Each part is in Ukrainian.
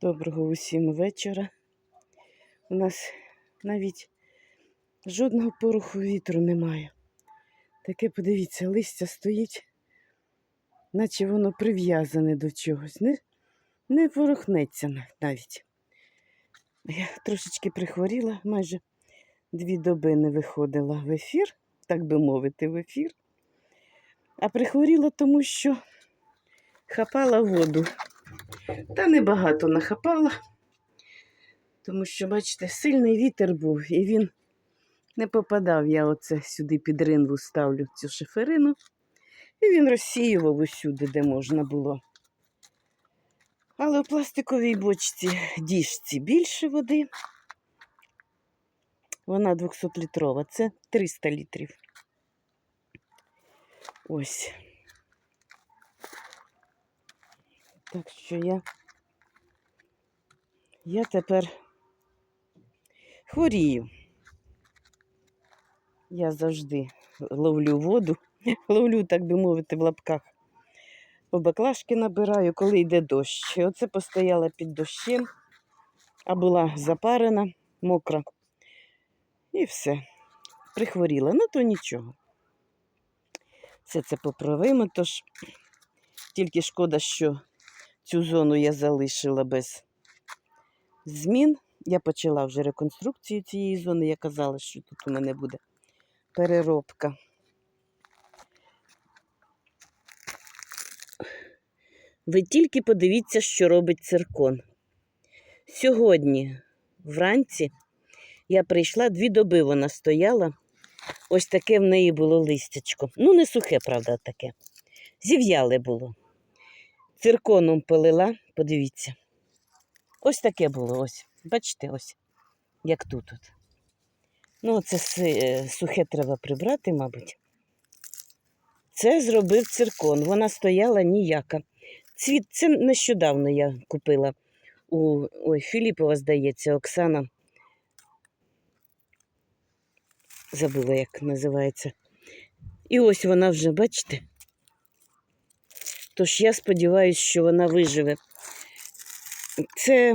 Доброго усім вечора. У нас навіть жодного пороху вітру немає. Таке, подивіться, листя стоїть, наче воно прив'язане до чогось. Не, не ворухнеться навіть. Я трошечки прихворіла, майже дві доби не виходила в ефір, так би мовити, в ефір. А прихворіла тому, що хапала воду. Та небагато нахапала, тому що, бачите, сильний вітер був, і він не попадав. Я оце сюди під ринву ставлю цю шиферину, і він розсіював усюди, де можна було. Але у пластиковій бочці діжці більше води. Вона 200-літрова, це 300 літрів. Ось. Так що я, я тепер хворію. Я завжди ловлю воду, ловлю, так би мовити, в лапках. По баклажки набираю, коли йде дощ. Оце постояла під дощем, а була запарена, мокра. І все. Прихворіла. Ну, то нічого. Все це поправимо, тож тільки шкода, що цю зону я залишила без змін. Я почала вже реконструкцію цієї зони. Я казала, що тут у мене буде переробка. Ви тільки подивіться, що робить циркон. Сьогодні, вранці, я прийшла, дві доби вона стояла. Ось таке в неї було листячко. Ну, не сухе, правда, таке. Зів'яле було. Цирконом пилила, подивіться. Ось таке було. ось. Бачите, ось, як тут. от. Ну, це е, сухе треба прибрати, мабуть. Це зробив циркон. Вона стояла ніяка. Цвіт, це нещодавно я купила у ой, Філіпова, здається, Оксана. Забула, як називається. І ось вона вже, бачите? Тож я сподіваюся, що вона виживе. Це,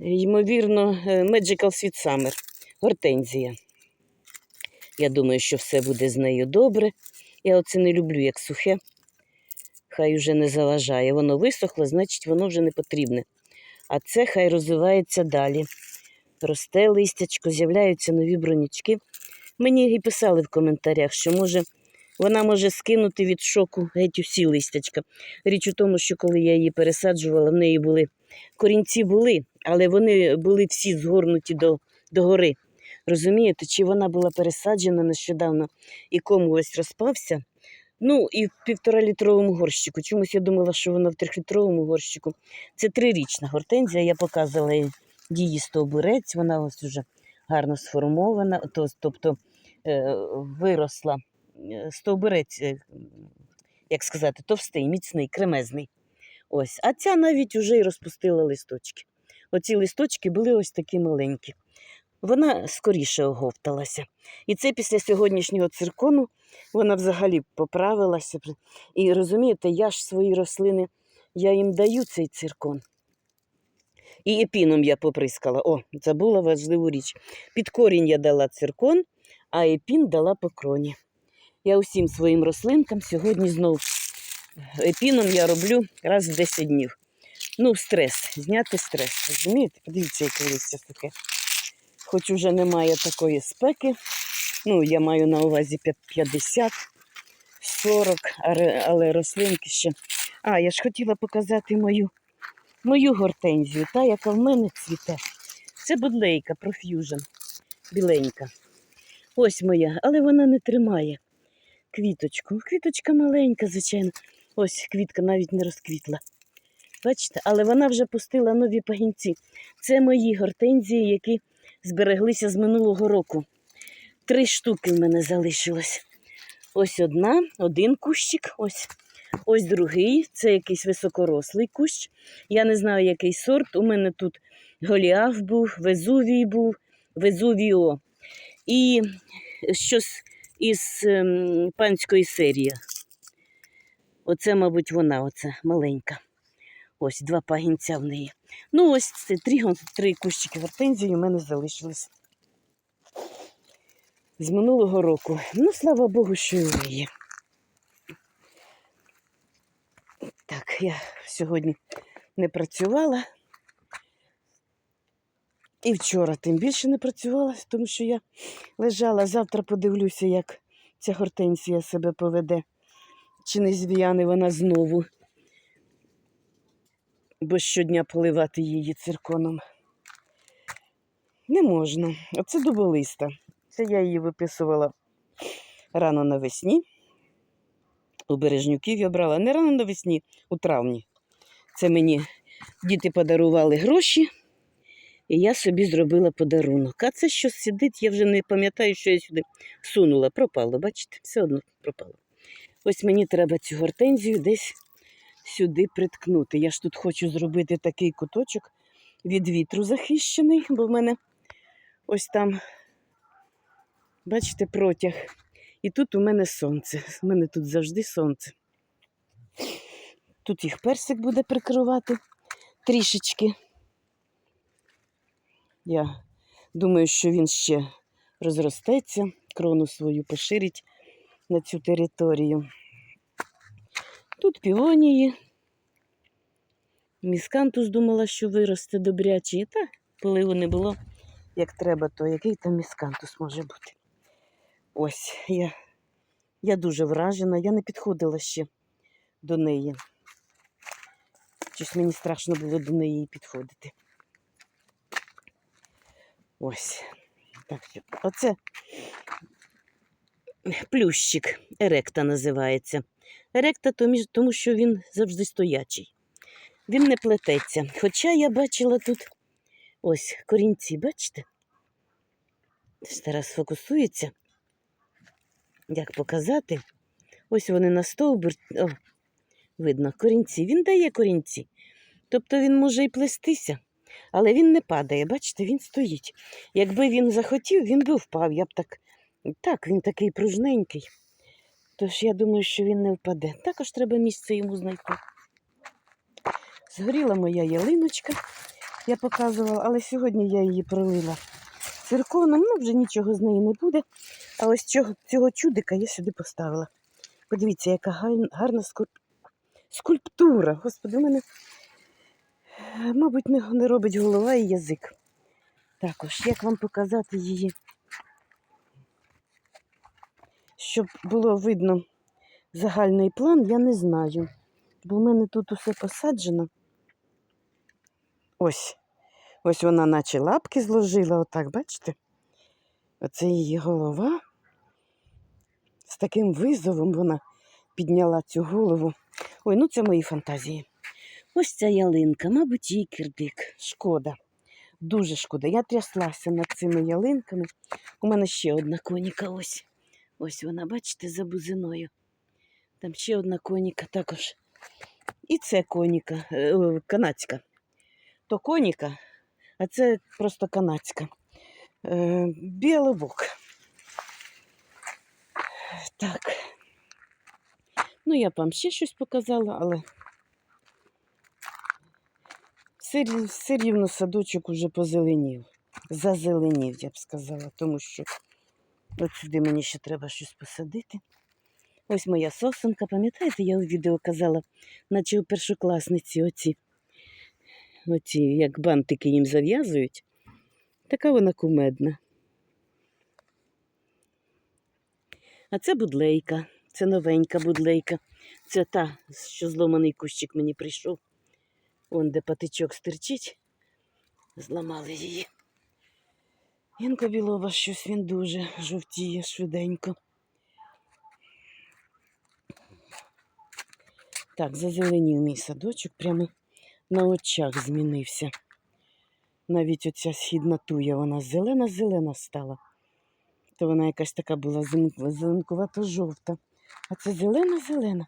ймовірно, е, Magical Sweet Summer, гортензія. Я думаю, що все буде з нею добре. Я оце не люблю, як сухе. Хай вже не заважає. Воно висохло, значить, воно вже не потрібне. А це хай розвивається далі. Росте листячко, з'являються нові бронячки. Мені і писали в коментарях, що може вона може скинути від шоку геть усі листячка. Річ у тому, що коли я її пересаджувала, в неї були корінці були, але вони були всі згорнуті до, до гори. Розумієте, чи вона була пересаджена нещодавно і кому ось розпався? Ну, і в півторалітровому горщику. Чомусь я думала, що вона в трьохлітровому горщику. Це трирічна гортензія. Я показала її стовбурець, вона ось уже гарно сформована, тобто е, виросла е, стовбурець, е, як сказати, товстий, міцний, кремезний. Ось. А ця навіть уже й розпустила листочки. Оці листочки були ось такі маленькі. Вона скоріше оговталася. І це після сьогоднішнього циркону вона взагалі поправилася. І розумієте, я ж свої рослини, я їм даю цей циркон. І епіном я поприскала. О, забула важливу річ. Під корінь я дала циркон, а епін дала по кроні. Я усім своїм рослинкам сьогодні знов епіном я роблю раз в 10 днів. Ну, стрес, зняти стрес. Розумієте? Подивіться, яке листя таке. Хоч уже немає такої спеки. Ну, я маю на увазі 50, 40, але- рослинки ще. А, я ж хотіла показати мою, мою гортензію, та, яка в мене цвіте. Це будлейка Profusion, біленька. Ось моя, але вона не тримає квіточку. Квіточка маленька, звичайно. Ось квітка навіть не розквітла. Бачите, але вона вже пустила нові пагінці. Це мої гортензії, які збереглися з минулого року. Три штуки в мене залишилось. Ось одна, один кущик, ось, ось другий. Це якийсь високорослий кущ. Я не знаю, який сорт. У мене тут Голіаф був, Везувій був, Везувіо. І щось із ем, панської серії. Оце, мабуть, вона, оце маленька. Ось два пагінця в неї. Ну, ось це три, три кущики гортензії у мене залишились. З минулого року. Ну, слава Богу, що і вони є. Так, я сьогодні не працювала. І вчора тим більше не працювала, тому що я лежала. Завтра подивлюся, як ця гортензія себе поведе. Чи не звіяне вона знову, бо щодня поливати її цирконом. Не можна. Оце дуболиста. Це я її виписувала рано навесні. У Бережнюків я брала не рано навесні, у травні. Це мені діти подарували гроші, і я собі зробила подарунок. А це що сидить, я вже не пам'ятаю, що я сюди сунула. Пропало, бачите, все одно пропало. Ось мені треба цю гортензію десь сюди приткнути. Я ж тут хочу зробити такий куточок від вітру захищений, бо в мене ось там, бачите, протяг. І тут у мене сонце. У мене тут завжди сонце. Тут їх персик буде прикривати трішечки. Я думаю, що він ще розростеться, крону свою поширить на цю територію. Тут півонії. Міскантус думала, що виросте добрячий. Та, поливу не було, як треба, то який там міскантус може бути. Ось, я, я дуже вражена, я не підходила ще до неї. Щось мені страшно було до неї підходити. Ось. Так, оце плющик, еректа називається. Еректа тому- що він завжди стоячий. Він не плететься. Хоча я бачила тут ось корінці, бачите? Зараз фокусується. Як показати? Ось вони на стовбур. О, видно, корінці. Він дає корінці. Тобто він може і плестися, але він не падає. Бачите, він стоїть. Якби він захотів, він би впав. Я б так. Так, він такий пружненький. Тож я думаю, що він не впаде. Також треба місце йому знайти. Згоріла моя ялиночка, я показувала, але сьогодні я її пролила цирконом, ну вже нічого з неї не буде. А ось цього, цього чудика я сюди поставила. Подивіться, яка гарна скульптура. Господи, у мене, мабуть, не, не робить голова і язик. Також, як вам показати її, щоб було видно загальний план, я не знаю. Бо в мене тут усе посаджено. Ось. Ось вона наче лапки зложила, отак, бачите? Оце її голова. З таким визовом вона підняла цю голову. Ой, ну це мої фантазії. Ось ця ялинка, мабуть, їй кирдик. Шкода. Дуже шкода. Я тряслася над цими ялинками. У мене ще одна коніка ось. Ось вона, бачите, за бузиною. Там ще одна коніка також. І це коніка, е, канадська. То коніка, а це просто канадська. Е, Білобок. Так. Ну, я б вам ще щось показала, але все, все рівно садочок уже позеленів. Зазеленів, я б сказала, тому що от сюди мені ще треба щось посадити. Ось моя сосенка, пам'ятаєте, я у відео казала, наче у першокласниці оці, оці як бантики їм зав'язують. Така вона кумедна. А це будлейка, це новенька будлейка. Це та, що зломаний кущик мені прийшов. Вон де патичок стирчить. Зламали її. Янко білова щось він дуже жовтіє швиденько. Так, зазеленів мій садочок, прямо на очах змінився. Навіть оця східна туя, вона зелена-зелена стала. То вона якась така була зеленкувато-жовта. А це зелена-зелена.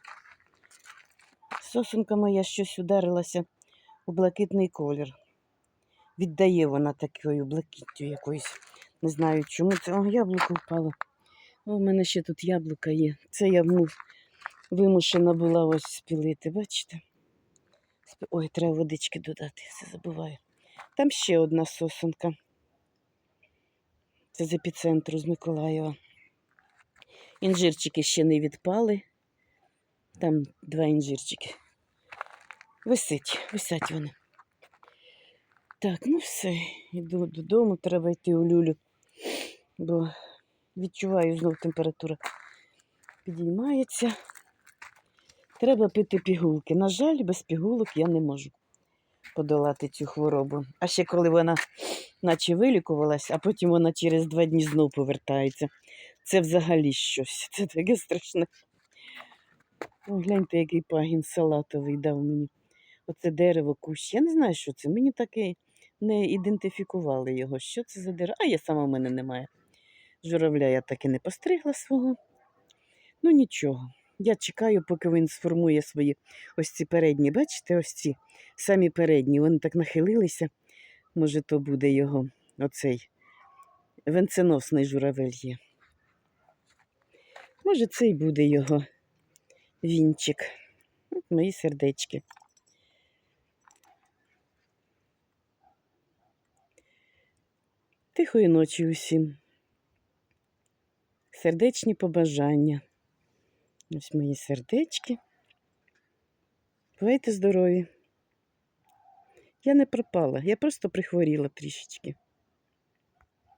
Сосунка моя щось ударилася у блакитний колір. Віддає вона такою блакиттю якоюсь. Не знаю чому. Це О, яблуко впало. О, в мене ще тут яблука є. Це я вимушена була ось спілити, бачите? Ой, треба водички додати, все забуваю. Там ще одна сосунка. Це з епіцентру з Миколаєва. Інжирчики ще не відпали. Там два інжирчики. Висить, висять вони. Так, ну все, йду додому, треба йти у люлю, бо відчуваю знову температура підіймається. Треба пити пігулки. На жаль, без пігулок я не можу подолати цю хворобу. А ще коли вона наче вилікувалась, а потім вона через два дні знов повертається. Це взагалі щось. Це таке страшне. О, який пагін салатовий дав мені. Оце дерево, кущ. Я не знаю, що це. Мені таки не ідентифікували його. Що це за дерево? А я сама в мене немає. Журавля я так і не постригла свого. Ну нічого. Я чекаю, поки він сформує свої ось ці передні. Бачите, ось ці самі передні. Вони так нахилилися. Може, то буде його оцей венценосний журавель є. Може, це й буде його вінчик. Мої сердечки. Тихої ночі усім. Сердечні побажання. Ось мої сердечки. Бувайте здорові. Я не пропала, я просто прихворіла трішечки.